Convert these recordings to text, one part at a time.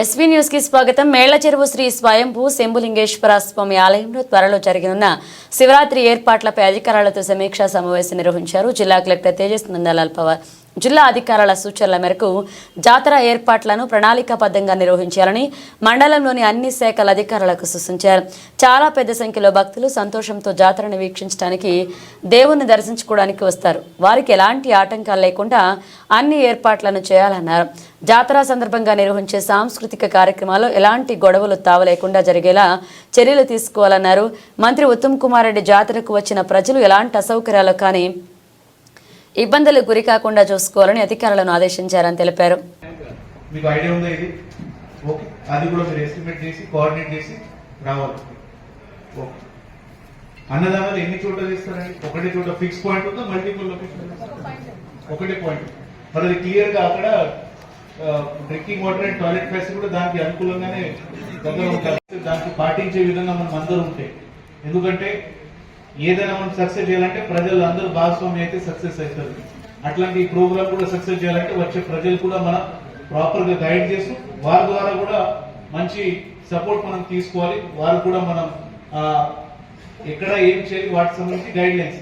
SV న్యూస్కి స్వాగతం. మేళ్ళ చెరువు శ్రీ స్వయంభూ శంభులింగేశ్వర స్వామి ఆలయంలో త్వరలో జరగనున్న శివరాత్రి ఏర్పాట్లపై అధికారులతో సమీక్షా సమావేశం నిర్వహించారు. జిల్లా కలెక్టర్ తేజస్ నందలాల్ పవార్. జిల్లా అధికారుల సూచనల మేరకు జాతర ఏర్పాట్లను ప్రణాళికాబద్ధంగా నిర్వహించాలని మండలంలోని అన్ని శాఖల అధికారులకు సూచించారు. చాలా పెద్ద సంఖ్యలో భక్తులు సంతోషంతో జాతరను వీక్షించడానికి దేవుణ్ణి దర్శించుకోవడానికి వస్తారు. వారికి ఎలాంటి ఆటంకాలు లేకుండా అన్ని ఏర్పాట్లను చేయాలన్నారు. జాతర సందర్భంగా నిర్వహించే సాంస్కృతిక కార్యక్రమాల్లో ఎలాంటి గొడవలు తావలేకుండా జరిగేలా చర్యలు తీసుకోవాలన్నారు. మంత్రి ఉత్తమ్ కుమార్ రెడ్డి జాతరకు వచ్చిన ప్రజలు ఎలాంటి అసౌకర్యాలు కానీ ఇబ్బందులకు గురి కాకుండా చూసుకోవాలని అధికారులను ఆదేశించారని తెలిపారు. మీకు ఐడియా ఉందా ఇది? ఓకే. అది కూడా మీరు ఎస్టిమేట్ చేసి కోఆర్డినేట్ చేసి రావాలి. ఓకే. అన్నదానాలు ఎన్ని చోట్ల చేస్తారండి? ఒకటే చోట ఫిక్స్ పాయింట్ ఉందా? మల్టిపుల్ లొకేషన్ ఒకటే పాయింట్. మరి అది క్లియర్గా అక్కడ drinking water and toilet facility కూడా దానికి అనుకూలంగానే దగ్గర ఉంటారు దానికి పాటించే విధంగా మనం అందరూ ఉంటాయి ఎందుకంటే ఏదైనా మనం సక్సెస్ చేయాలంటే ప్రజలు అందరూ భాగస్వామి అయితే సక్సెస్ అవుతుంది అట్లాంటి ఈ ప్రోగ్రామ్ కూడా సక్సెస్ చేయాలంటే వచ్చే ప్రజలు కూడా మనం ప్రాపర్గా గైడ్ చేస్తూ వారి ద్వారా కూడా మంచి సపోర్ట్ మనం తీసుకోవాలి. వారు కూడా మనం ఎక్కడ ఏం చేయాలి వాటికి సంబంధించి గైడ్ లైన్స్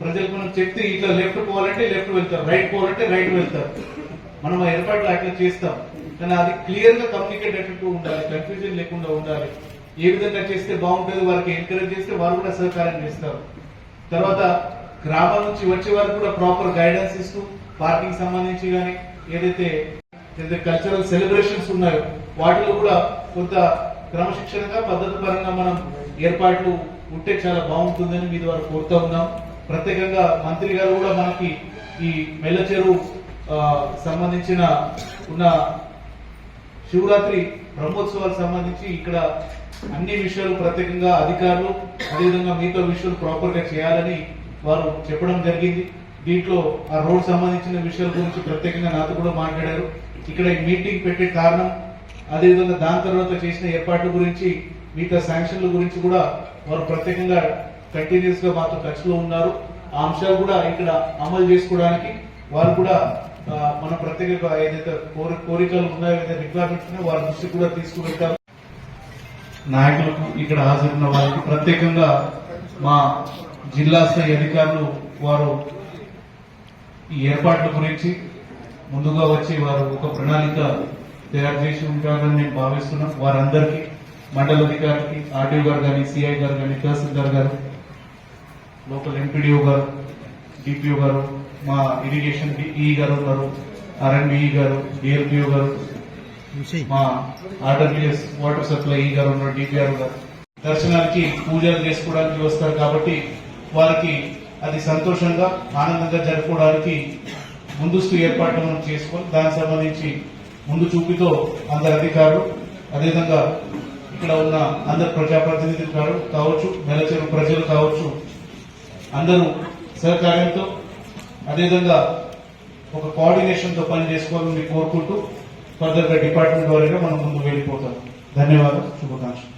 ప్రజలకు మనం చెప్తే ఇట్లా లెఫ్ట్ పోవాలంటే లెఫ్ట్ వెళ్తారు రైట్ పోవాలంటే రైట్ వెళ్తారు. మనం ఆ ఏర్పాట్లు అట్లా చేస్తాం. కానీ అది క్లియర్గా కమ్యూనికేట్ అయ్యేటట్టు ఉండాలి కన్ఫ్యూజన్ లేకుండా ఉండాలి. ఏ విధంగా చేస్తే బాగుంటుంది వారికి ఎంకరేజ్ చేస్తే వారు కూడా సహకారం చేస్తారు. తర్వాత గ్రామం నుంచి వచ్చే వారికి కూడా ప్రాపర్ గైడెన్స్ ఇస్తూ పార్కింగ్ సంబంధించి కానీ ఏదైతే ఏదైతే కల్చరల్ సెలబ్రేషన్స్ ఉన్నాయో వాటిలో కూడా కొంత క్రమశిక్షణగా పద్ధతి పరంగా మనం ఏర్పాట్లు ఉంటే చాలా బాగుంటుందని మీ ద్వారా కోరుతా ఉన్నాం. ప్రత్యేకంగా మంత్రి గారు కూడా మనకి ఈ మెల్ల చెరువు సంబంధించిన ఉన్న శివరాత్రి బ్రహ్మోత్సవాలకు సంబంధించి ఇక్కడ అన్ని విషయాలు ప్రత్యేకంగా అధికారులు అదేవిధంగా మిగతా విషయాలు ప్రాపర్గా చేయాలని వారు చెప్పడం జరిగింది. దీంట్లో ఆ రోడ్ సంబంధించిన విషయాల గురించి ప్రత్యేకంగా నాతో కూడా మాట్లాడారు. ఇక్కడ ఈ మీటింగ్ పెట్టే కారణం అదేవిధంగా దాని తర్వాత చేసిన ఏర్పాట్ల గురించి మిగతా శాంక్షన్ల గురించి కూడా వారు ప్రత్యేకంగా కంటిన్యూస్గా మాతో టచ్లో ఉన్నారు. ఆ అంశాలు కూడా ఇక్కడ అమలు చేసుకోవడానికి వారు కూడా మన ప్రత్యేక ఏదైతే కోరి కోరికలు ఉన్నాయో ఏదైతే రిక్వైర్మెంట్స్ ఉన్నాయో వారి దృష్టి కూడా తీసుకువెళ్తారు. నాయకులకు ఇక్కడ హాజరున్న వారికి ప్రత్యేకంగా మా జిల్లా స్థాయి అధికారులు వారు ఈ ఏర్పాట్ల గురించి ముందుగా వచ్చి వారు ఒక ప్రణాళిక తయారు చేసి ఉంటారని నేను భావిస్తున్నాను. వారందరికీ మండల అధికారికి ఆర్టీఓ గారు కానీ సిఐ గారు కానీ తహసీల్దార్ గారు లోకల్ ఎంపీడీఓ గారు డిపిఓ గారు మా ఇరిగేషన్ ఈ గారు ఉన్నారు ఆర్ఎండ్బిఈ గారు డిఎల్పిఓ గారు మా ఆర్డబ్ల్యూఎస్ వాటర్ సప్లై గారు ఉన్నారు డిపిఆర్ గారు. దర్శనానికి పూజలు చేసుకోవడానికి వస్తారు కాబట్టి వారికి అది సంతోషంగా ఆనందంగా జరుపుకోవడానికి ముందస్తు ఏర్పాట్లు మనం చేసుకొని దానికి సంబంధించి ముందు చూపుతో అందరు అధికారులు అదేవిధంగా ఇక్కడ ఉన్న అందరు ప్రజాప్రతినిధులు గారు కావచ్చు నెలచెరు ప్రజలు కావచ్చు అందరూ సహకారంతో అదేవిధంగా ఒక కోఆర్డినేషన్తో పని చేసుకోవాలని కోరుకుంటూ ఫర్దర్గా డిపార్ట్మెంట్ ద్వారా మనం ముందు వెళ్ళిపోతాం. ధన్యవాదాలు. శుభాకాంక్షలు